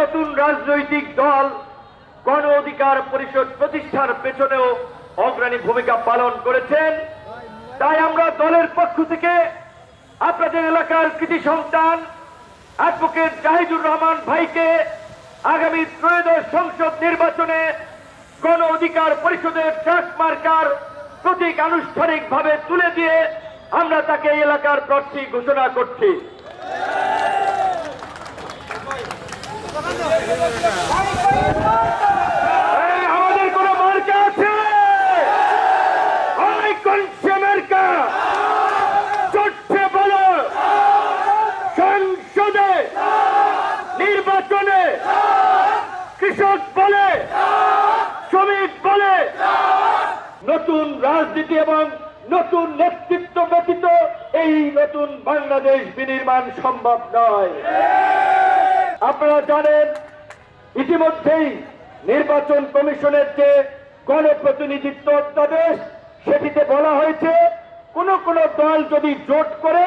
নতুন রাজনৈতিক দল গণ অধিকার পরিষদ প্রতিষ্ঠার পেছনেও অগ্রণী ভূমিকা পালন করেছেন। তাই আমরা দলের পক্ষ থেকে আপনাদের এলাকার কৃতি সন্তান, অ্যাডভোকেট জাহিদুর রহমান ভাইকে আগামী ত্রয়োদশ সংসদ নির্বাচনে গণ অধিকার পরিষদের ট্রাক মার্কার প্রতীক আনুষ্ঠানিকভাবে তুলে দিয়ে আমরা তাকে এলাকার প্রার্থী ঘোষণা করছি এই, আমাদের সংসদে, নির্বাচনে, কৃষক বলে, শ্রমিক বলে, নতুন রাজনীতি এবং নতুন নেতৃত্ব ব্যতীত এই নতুন বাংলাদেশ বিনির্মাণ সম্ভব নয়। আপনারা জানেন ইতিমধ্যেই নির্বাচন কমিশনের যে গণপ্রতিনিধিত্ব অধ্যাদেশ, সেটিতে বলা হয়েছে, কোন কোন দল যদি জোট করে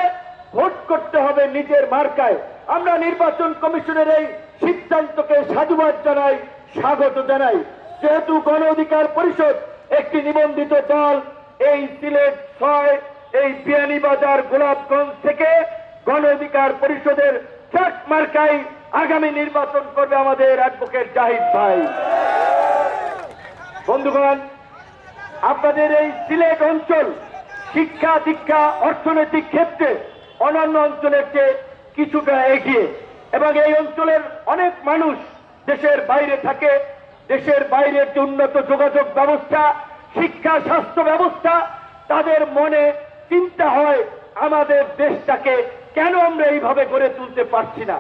ভোট করতে হবে নিজের মার্কায়, আমরা নির্বাচন কমিশনের এই সিদ্ধান্তকে সাধুবাদ জানাই, স্বাগত জানাই। যেহেতু গণ অধিকার পরিষদ একটি নিবন্ধিত দল, এই সিলেট ছয়, এই বিয়ানীবাজার গোলাপগঞ্জ থেকে গণ অধিকার পরিষদের ট্রাক মার্কাই আগামী নির্বাচন করবে আমাদের অ্যাডভোকেট জাহিদ ভাই। বন্ধুগণ, আপনাদের এই সিলেট অঞ্চল শিক্ষা, দীক্ষা, অর্থনৈতিক ক্ষেত্রে অন্যান্য অঞ্চলের চেয়ে কিছুটা এগিয়ে এবং এই অঞ্চলের অনেক মানুষ দেশের বাইরে থাকে। দেশের বাইরের যে উন্নত যোগাযোগ ব্যবস্থা, শিক্ষা, স্বাস্থ্য ব্যবস্থা, তাদের মনে চিন্তা হয়, আমাদের দেশটাকে কেন আমরা এইভাবে গড়ে তুলতে পারছি না?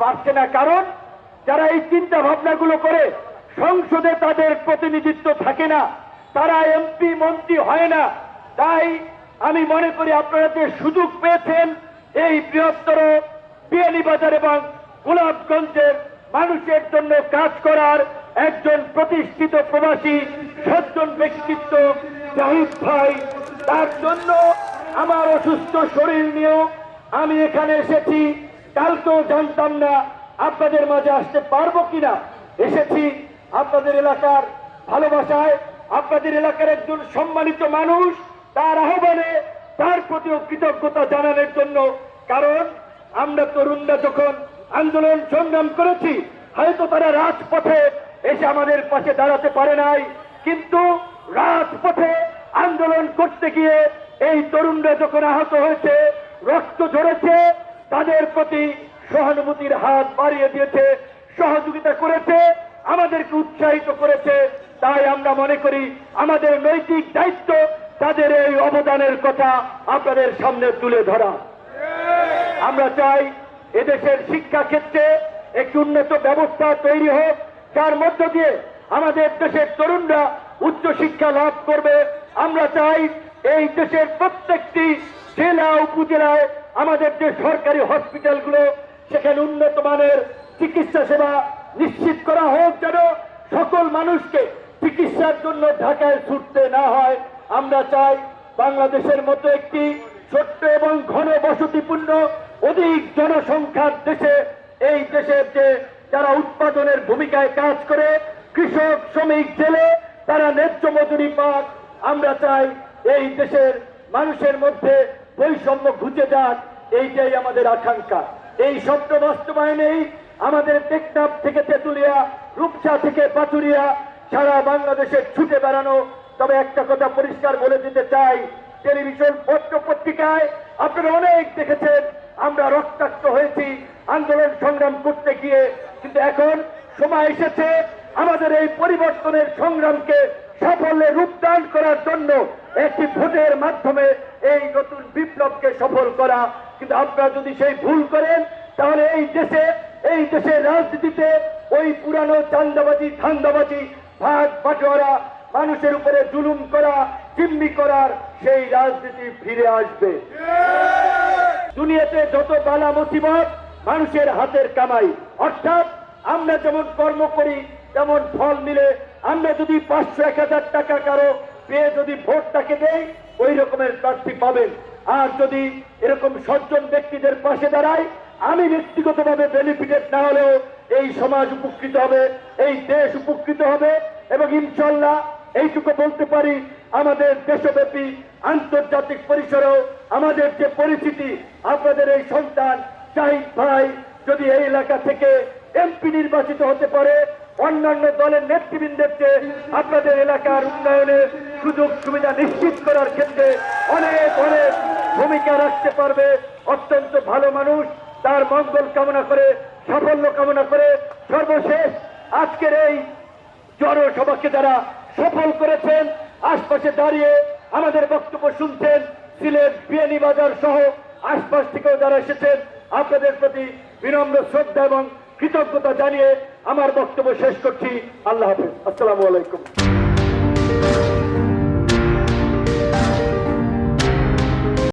পারছে না। কারণ যারা এই চিন্তা ভাবনাগুলো করে, সংসদে তাদের প্রতিনিধিত্ব থাকে না, তারা এমপি, মন্ত্রী হয় না। তাই আমি মনে করি আপনারা যে সুযোগ পেয়েছেন, এই বৃহত্তর বিয়ানীবাজার এবং গোলাপগঞ্জের মানুষের জন্য কাজ করার একজন প্রতিষ্ঠিত প্রবাসী সজ্জন ব্যক্তিত্ব জাহিদ ভাই, তার জন্য আমার অসুস্থ শরীর নিয়েও আমি এখানে এসেছি। কালকেও জানতাম না আপনাদের মাঝে আসতে পারব কিনা। এসেছি আপনাদের এলাকার ভালোবাসায়, আপনাদের এলাকার একজন সম্মানিত মানুষ, তার আহ্বানে, তার প্রতিও কৃতজ্ঞতা জানানোর জন্য। কারণ আমরা তরুণরা যখন আন্দোলন সংগ্রাম করেছি, হয়তো তারা রাজপথে এসে আমাদের পাশে দাঁড়াতে পারে নাই। কিন্তু রাজপথে আন্দোলন করতে গিয়ে এই তরুণরা যখন আহত হয়েছে, রক্ত ঝরেছে তাদের প্রতি সহানুভূতির হাত বাড়িয়ে দিয়েছে, সহযোগিতা করেছে, আমাদেরকে উৎসাহিত করেছে। তাই আমরা মনে করি, আমাদের নৈতিক দায়িত্ব তাদের এই অবদানের কথা আপনাদের সামনে তুলে ধরা। আমরা চাই এদেশের শিক্ষা ক্ষেত্রে একটি উন্নত ব্যবস্থা তৈরি হোক, যার মধ্য দিয়ে আমাদের দেশের তরুণরা উচ্চ শিক্ষা লাভ করবে। আমরা চাই এই দেশের প্রত্যেকটি জেলা, উপজেলায় আমাদের যে সরকারি হসপিটালগুলো, সেখানে উন্নত মানের চিকিৎসা সেবা নিশ্চিত করা হোক যেন সকল মানুষকে চিকিৎসার জন্য ঢাকায় ছুটতে না হয়। আমরা চাই বাংলাদেশের মতো একটি ছোট্ট এবং ঘন বসতিপূর্ণ অধিক জনসংখ্যার দেশে, এই দেশের যে যারা উৎপাদনের ভূমিকায় কাজ করে, কৃষক, শ্রমিক, জেলে, তারা ন্যায্য মজুরি পাক। আমরা চাই এই দেশের মানুষের মধ্যে বৈষম্য ঘুচে যাক, এইটাই আমাদের আকাঙ্ক্ষা। এই স্বপ্ন বাস্তবায়নেই আমাদের টেকনাফ থেকে তেতুলিয়া, রূপসা থেকে পাচুরিয়া সারা বাংলাদেশে ছুটে বেড়ানো। তবে একটা কথা পরিষ্কার বলে দিতে চাই, টেলিভিশন পত্র পত্রিকায় আপনারা অনেক দেখেছেন, আমরা রক্তাক্ত হয়েছি, আন্দোলন সংগ্রাম করতে গিয়ে। কিন্তু এখন সময় এসেছে আমাদের এই পরিবর্তনের সংগ্রামকে সাফল্যে রূপদান করার জন্য একটি ভোটের মাধ্যমে এই নতুন বিপ্লবকে সফল করা। কিন্তু আপনারা যদি সেই ভুল করেন, তাহলে এই দেশে, এই দেশের রাজনীতিতে ওই পুরানো চান্দাবাজি, ধান্দাবাজি, ভাগ বাটোয়ারা, মানুষের উপরে জুলুম করা, জিম্মি করার সেই রাজনীতি ফিরে আসবে। দুনিয়াতে যত বালা মুসিবত, মানুষের হাতের কামাই। অর্থাৎ আমরা যেমন কর্ম করি, তেমন ফল মিলে আমরা যদি পাঁচশো, এক হাজার টাকা কারও পেয়ে যদি ভোটটাকে দেই, ওই রকমের প্রার্থী পাবেন। আর যদি এরকম সজ্জন ব্যক্তিদের পাশে দাঁড়ায়, আমি ব্যক্তিগতভাবে বেনিফিটেড না হলেও এই সমাজ উপকৃত হবে, এই দেশ উপকৃত হবে এবং ইনশাল্লাহ এইটুকু বলতে পারি, আমাদের দেশব্যাপী আন্তর্জাতিক পরিসরেও আমাদের যে পরিস্থিতি, আপনাদের এই সন্তান, জাহিদ ভাই যদি এই এলাকা থেকে এমপি নির্বাচিত হতে পারে অন্যান্য দলের নেতৃবৃন্দের চেয়ে আপনাদের এলাকার উন্নয়নে সুযোগ সুবিধা নিশ্চিত করার ক্ষেত্রে অনেক অনেক ভূমিকা রাখতে পারবে। অত্যন্ত ভালো মানুষ, তার মঙ্গল কামনা করে, সাফল্য কামনা করে সর্বশেষ আজকের এই জনসভাকে যারা সফল করেছেন, আশপাশে দাঁড়িয়ে আমাদের বক্তব্য শুনছেন, সিলেট বিয়ানী বাজার সহ আশপাশ থেকেও যারা এসেছেন, আপনাদের প্রতি বিনম্র শ্রদ্ধা এবং কৃতজ্ঞতা জানিয়ে আমার বক্তব্য শেষ করছি। আল্লাহ হাফিজ। আসসালামু আলাইকুম।